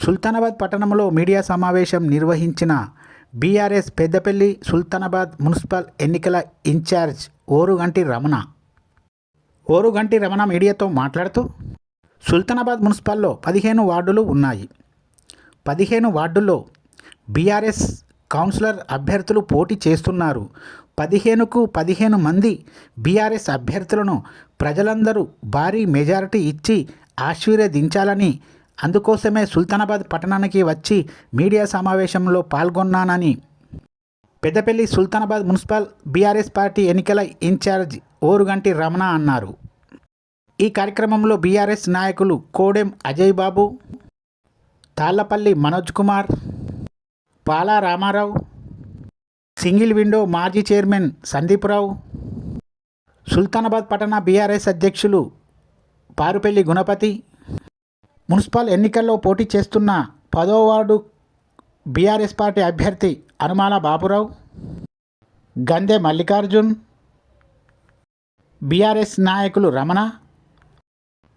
సుల్తానాబాద్ పట్టణంలో మీడియా సమావేశం నిర్వహించిన బీఆర్ఎస్ పెద్దపల్లి సుల్తానాబాద్ మున్సిపల్ ఎన్నికల ఇన్ఛార్జ్ ఓరుగంటి రమణ. ఓరుగంటి రమణ మీడియాతో మాట్లాడుతూ సుల్తానాబాద్ మున్సిపల్లో పదిహేను వార్డులు ఉన్నాయి. పదిహేను వార్డుల్లో బీఆర్ఎస్ కౌన్సిలర్ అభ్యర్థులు పోటీ చేస్తున్నారు. పదిహేనుకు పదిహేను మంది బీఆర్ఎస్ అభ్యర్థులను ప్రజలందరూ భారీ మెజారిటీ ఇచ్చి ఆశీర్వదించాలని అందుకోసమే సుల్తానాబాద్ పట్టణానికి వచ్చి మీడియా సమావేశంలో పాల్గొన్నానని. Peddapalli Sultanabad municipal BRS party ఎన్నికల ఇన్ఛార్జ్ ఓరుగంటి రమణ అన్నారు. ఈ కార్యక్రమంలో బీఆర్ఎస్ నాయకులు కోడెం అజయ్ బాబు తాళ్ళపల్లి మనోజ్ కుమార్ పాలా రామారావు సింగిల్ విండో మాజీ చైర్మన్ సందీప్రావు సుల్తానాబాద్ పట్టణ బీఆర్ఎస్ అధ్యక్షులు పారుపల్లి గుణపతి మున్సిపల్ ఎన్నికల్లో పోటీ చేస్తున్న పదో వార్డు బీఆర్ఎస్ పార్టీ అభ్యర్థి అనుమాల బాబురావు గందె మల్లికార్జున్ బీఆర్ఎస్ నాయకులు రమణ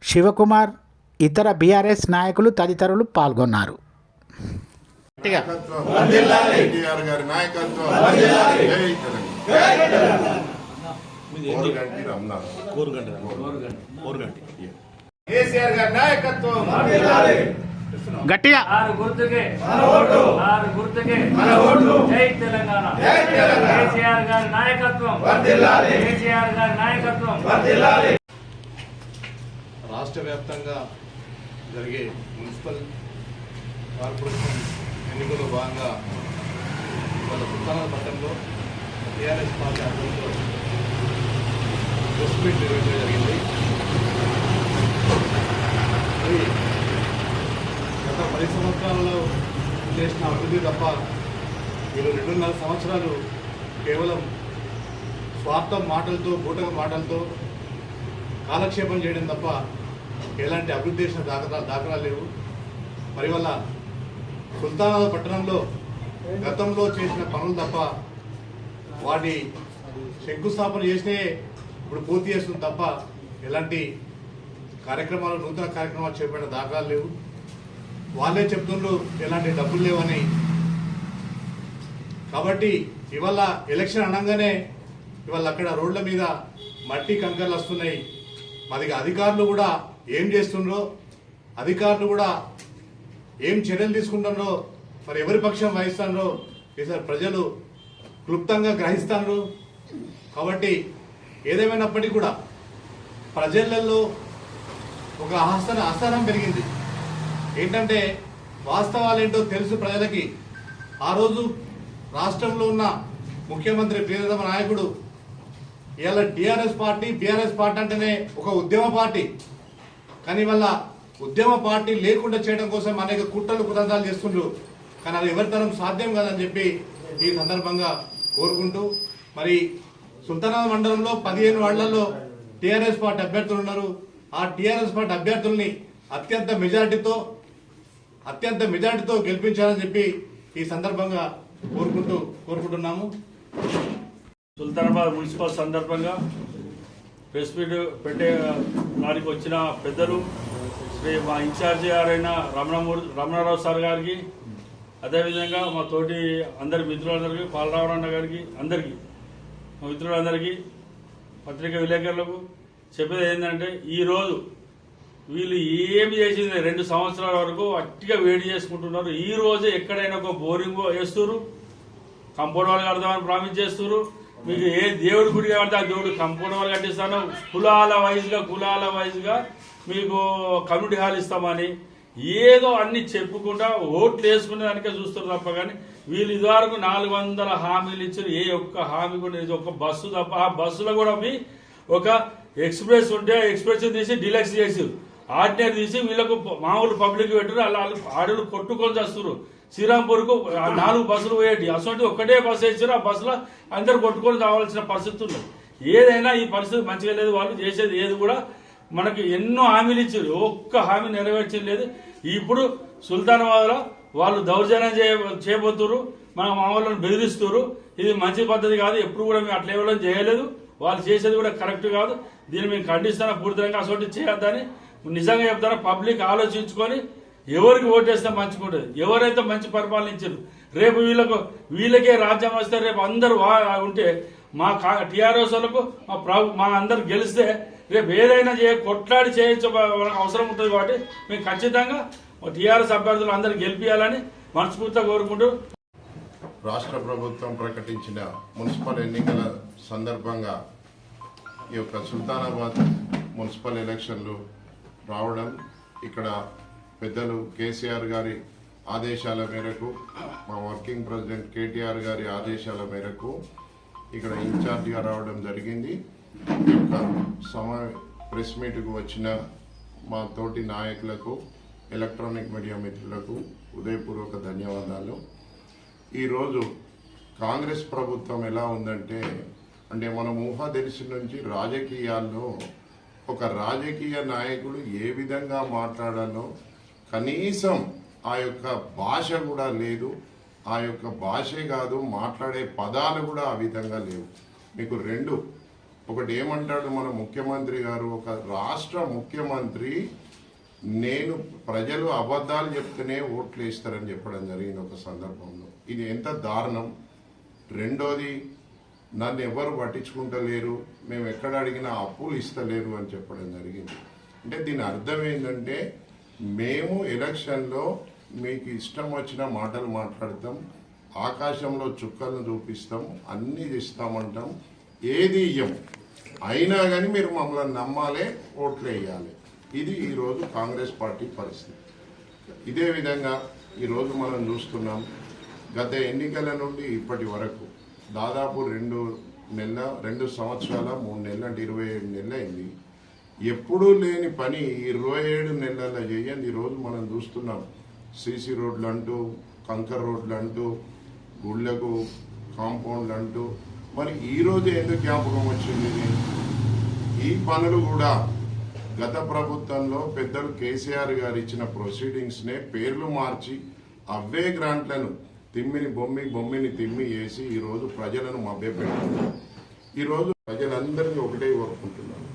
శివకుమార్ ఇతర బీఆర్ఎస్ నాయకులు తదితరులు పాల్గొన్నారు గట్టిగా. ఎన్టీఆర్ గారి కేసీఆర్ గారి నాయకత్వం. గట్టిగా. ఆరు గుర్తుకే. ఆరు గుర్తుకే. జై తెలంగాణ. కేసీఆర్ గారి నాయకత్వం. కేసీఆర్ గారి నాయకత్వం. రాష్ట్ర వ్యాప్తంగా జరిగే మున్సిపల్ కార్పొరేషన్ ఎన్నికల్లో భాగంగా ఇవాళ సుల్తానాల పట్టణంలో టీఆర్ఎస్ పార్టీ ఆధ్వర్యంలో ప్రెస్ మీట్ నిర్వహించడం జరిగింది. అనేది గత పది సంవత్సరాలలో చేసిన అభివృద్ధి తప్ప వీళ్ళు రెండున్నర సంవత్సరాలు కేవలం స్వార్థం మాటలతో బూటక మాటలతో కాలక్షేపం చేయడం తప్ప ఎలాంటి అభివృద్ధి చేసిన దాఖలా దాఖలా లేవు. మరి వల్ల సుల్తానాబాద్ పట్టణంలో గతంలో చేసిన పనులు తప్ప వాటి శంకుస్థాపన చేసినే ఇప్పుడు పూర్తి చేస్తుంది తప్ప ఎలాంటి కార్యక్రమాలు నూతన కార్యక్రమాలు చేపట్టిన దాఖలాలు లేవు. వాళ్ళే చెప్తుండ్రు ఎలాంటి డబ్బులు లేవని. కాబట్టి ఇవాళ ఎలక్షన్ అనగానే ఇవాళ అక్కడ రోడ్ల మీద మట్టి కంకర్లు వస్తున్నాయి. మరి అధికారులు కూడా ఏం చేస్తుండ్రో అధికారులు కూడా ఏం చర్యలు తీసుకుంటున్నారో మరి ఎవరి పక్షం వహిస్తారో ఈసారి ప్రజలు క్లుప్తంగా గ్రహిస్తారు కాబట్టి ఏదేమైనప్పటికీ కూడా ప్రజలలో ఒక ఆసన అసహనం పెరిగింది. ఏంటంటే వాస్తవాలు ఏంటో తెలుసు ప్రజలకి. ఆ రోజు రాష్ట్రంలో ఉన్న ముఖ్యమంత్రి ప్రియతమ నాయకుడు ఇవాళ టీఆర్ఎస్ పార్టీ బీఆర్ఎస్ పార్టీ అంటేనే ఒక ఉద్యమ పార్టీ. కానీ వల్ల ఉద్యమ పార్టీ లేకుండా చేయడం కోసం అనేక కుట్రలు కుతంత్రాలు చేస్తుండ్రు. కానీ అది ఎవరితరం సాధ్యం కాదని చెప్పి ఈ సందర్భంగా కోరుకుంటూ మరి సుల్తానాబాద్ మండలంలో పదిహేను వాళ్ళలో టీఆర్ఎస్ పార్టీ అభ్యర్థులు ఉన్నారు. ఆ టీఆర్ఎస్ పార్టీ అభ్యర్థుల్ని అత్యంత మెజారిటీతో అత్యంత మెజారిటీతో గెలిపించాలని చెప్పి ఈ సందర్భంగా కోరుకుంటూ కోరుకుంటున్నాము. సుల్తానాబాద్ మున్సిపల్ సందర్భంగా ప్రెస్ మీట్ పెట్టే దానికి వచ్చిన పెద్దలు శ్రీ మా ఇన్ఛార్జి గారైన రమణమూర్తి రమణారావు సార్ గారికి అదేవిధంగా మా తోటి అందరి మిత్రులందరికీ పాలరావరన్న గారికి అందరికీ మా మిత్రులందరికీ పత్రికా విలేకరులకు చెప్పేది ఏంటంటే ఈరోజు వీళ్ళు ఏమి చేసింది రెండు సంవత్సరాల వరకు అట్టిగా వేడి చేసుకుంటున్నారు. ఈ రోజు ఎక్కడైనా ఒక బోరింగ్ వేస్తున్నారు కంపౌండ్ వాళ్ళు కడతామని ప్రామిస్ చేస్తున్నారు మీకు ఏ దేవుడి గుడి కడితే ఆ దేవుడు కంపౌండ్ వాళ్ళు కట్టిస్తాను. కులాల వైజ్గా కులాల వైజ్గా మీకు కమ్యూనిటీ హాల్ ఇస్తామని ఏదో అన్ని చెప్పుకుంటా ఓట్లు వేసుకునే దానికే చూస్తారు తప్ప కానీ వీళ్ళు ఇదివరకు నాలుగు వందల హామీలు ఇచ్చారు. ఏ ఒక్క హామీ కూడా ఇది ఒక బస్సు తప్ప. ఆ బస్సులో కూడా మీ ఒక ఎక్స్ప్రెస్ ఉంటే ఎక్స్ప్రెస్ తీసి డిలక్స్ చేసి ఆర్డినరీ తీసి వీళ్ళకు మామూలు పబ్లిక్ పెట్టారు అలా ఆడలు కొట్టుకొని చేస్తారు శ్రీరాంపూర్కు నాలుగు బస్సులు పోయేటి. అసలు ఒక్కటే బస్సు వేసారు ఆ బస్సులో అందరు కొట్టుకొని రావాల్సిన పరిస్థితి ఉంది ఏదైనా ఈ పరిస్థితి మంచిగా లేదు. వాళ్ళు చేసేది ఏది కూడా మనకి ఎన్నో హామీలు ఇచ్చారు ఒక్క హామీ నెరవేర్చడం లేదు ఇప్పుడు సుల్తానాబాద్లో వాళ్ళు దౌర్జన్యం చేయ చేయబోతున్నారు మన మామూలను బెదిరిస్తున్నారు ఇది మంచి పద్ధతి కాదు. ఎప్పుడు కూడా మేము అట్లా ఇవ్వడం చేయలేదు. వాళ్ళు చేసేది కూడా కరెక్ట్ కాదు. దీన్ని మేము ఖండిస్తాను పూర్తిగా అసలు చేయొద్దని. నిజంగా చెప్తారా పబ్లిక్ ఆలోచించుకొని ఎవరికి ఓటేస్తే మంచిగా ఎవరైతే మంచి పరిపాలన రేపు వీళ్ళకు వీళ్ళకే రాజ్యం వస్తే రేపు అందరూ ఉంటే మా టీఆర్ఎస్ వాళ్ళకు మా ప్రభు మా అందరు గెలిస్తే రేపు ఏదైనా చేయ కొట్లాడి చేయొచ్చు అవసరం ఉంటుంది కాబట్టి మేము ఖచ్చితంగా టీఆర్ఎస్ అభ్యర్థులు అందరు గెలిపించాలని మనస్ఫూర్తిగా కోరుకుంటూ రాష్ట్ర ప్రభుత్వం ప్రకటించిన మున్సిపల్ ఎన్నికల సందర్భంగా ఈ యొక్క సుల్తానాబాద్ మున్సిపల్ ఎలక్షన్లు రావడం ఇక్కడ పెద్దలు కేసీఆర్ గారి ఆదేశాల మేరకు మా వర్కింగ్ ప్రెసిడెంట్ కేటీఆర్ గారి ఆదేశాల మేరకు ఇక్కడ ఇన్ఛార్జిగా రావడం జరిగింది. ఈ యొక్క సమా ప్రెస్ మీట్కు వచ్చిన మా తోటి నాయకులకు ఎలక్ట్రానిక్ మీడియా మిత్రులకు ఉదయపూర్వక ధన్యవాదాలు. ఈరోజు కాంగ్రెస్ ప్రభుత్వం ఎలా ఉందంటే అంటే మనం ఊహ తెలిసి నుంచి రాజకీయాల్లో ఒక రాజకీయ నాయకుడు ఏ విధంగా మాట్లాడాలో కనీసం ఆ యొక్క భాష కూడా లేదు ఆ యొక్క భాషే కాదు మాట్లాడే పదాలు కూడా ఆ విధంగా లేవు. మీకు రెండు. ఒకటి ఏమంటాడు మన ముఖ్యమంత్రి గారు ఒక రాష్ట్ర ముఖ్యమంత్రి నేను ప్రజలు అబద్ధాలు చెప్తూనే ఓట్లు వేస్తారని చెప్పడం జరిగింది ఒక సందర్భంలో. ఇది ఎంత దారుణం? రెండోది నన్ను ఎవరు పట్టించుకుంటలేరు? మేము ఎక్కడ అడిగినా అప్పులు ఇస్తలేరు అని చెప్పడం జరిగింది. అంటే దీని అర్థం ఏంటంటే మేము ఎలక్షన్లో మీకు ఇష్టం వచ్చిన మాటలు మాట్లాడతాం ఆకాశంలో చుక్కలను చూపిస్తాం అన్నీ ఇస్తామంటాం ఏది ఇయ్యం. అయినా కానీ మీరు మమ్మల్ని నమ్మాలి ఓట్లు వేయాలి ఇది ఈరోజు కాంగ్రెస్ పార్టీ పరిస్థితి. ఇదే విధంగా ఈరోజు మనం చూస్తున్నాం గత ఎన్నికల నుండి ఇప్పటి వరకు దాదాపు రెండు నెలల రెండు సంవత్సరాల మూడు నెలల అంటే ఇరవై ఏడు నెలలు అయింది. ఎప్పుడూ లేని పని ఇరవై ఏడు నెలల చేయండి ఈరోజు మనం చూస్తున్నాం. సీసీ రోడ్లు అంటూ కంకర్ రోడ్లు అంటూ గుళ్ళకు కాంపౌండ్లు అంటూ. మరి ఈరోజు ఎందుకు జ్ఞాపకం వచ్చింది ఈ పనులు కూడా గత ప్రభుత్వంలో పెద్దలు కేసీఆర్ గారు ఇచ్చిన ప్రొసీడింగ్స్ నే పేర్లు మార్చి అవే గ్రాంట్లను తిమ్మిని బొమ్మి బొమ్మిని తిమ్మి వేసి ఈరోజు ప్రజలను మభ్యపెడుతున్నారు ఈరోజు ప్రజలందరినీ ఒకటే కోరుకుంటున్నాను.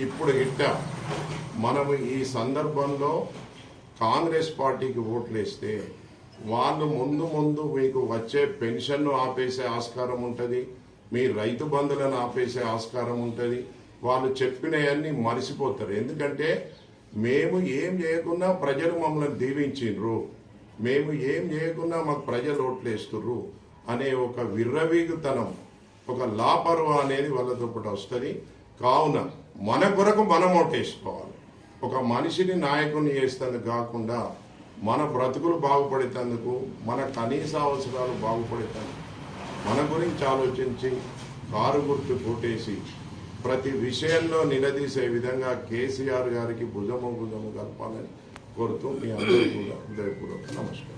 ఇప్పుడు ఇట్ట మనము ఈ సందర్భంలో కాంగ్రెస్ పార్టీకి ఓట్లేస్తే వాళ్ళు ముందు ముందు మీకు వచ్చే పెన్షన్ను ఆపేసే ఆస్కారం ఉంటుంది మీ రైతు బంధులను ఆపేసే ఆస్కారం ఉంటుంది వాళ్ళు చెప్పినవన్నీ మరిసిపోతారు. ఎందుకంటే మేము ఏం చేయకున్నా ప్రజలు మమ్మల్ని దీవించిండ్రు మేము ఏం చేయకున్నా మాకు ప్రజలు ఓట్లేస్తుర్రు అనే ఒక విర్రవీగుతనం ఒక లాపర్వ అనేది వాళ్ళతో పాటు వస్తుంది. కావున మన కొరకు మనం ఓటేసుకోవాలి. ఒక మనిషిని నాయకుని చేస్తుంది కాకుండా మన బ్రతుకులు బాగుపడేటందుకు మన కనీస అవసరాలు బాగుపడేటందుకు మన గురించి ఆలోచించి కారు గుర్తు కొట్టేసి ప్రతి విషయంలో నిలదీసే విధంగా కేసీఆర్ గారికి భుజము భుజము కలపాలని కోరుతూ మీ అందరికీ కూడా హృదయపూర్వక నమస్కారం.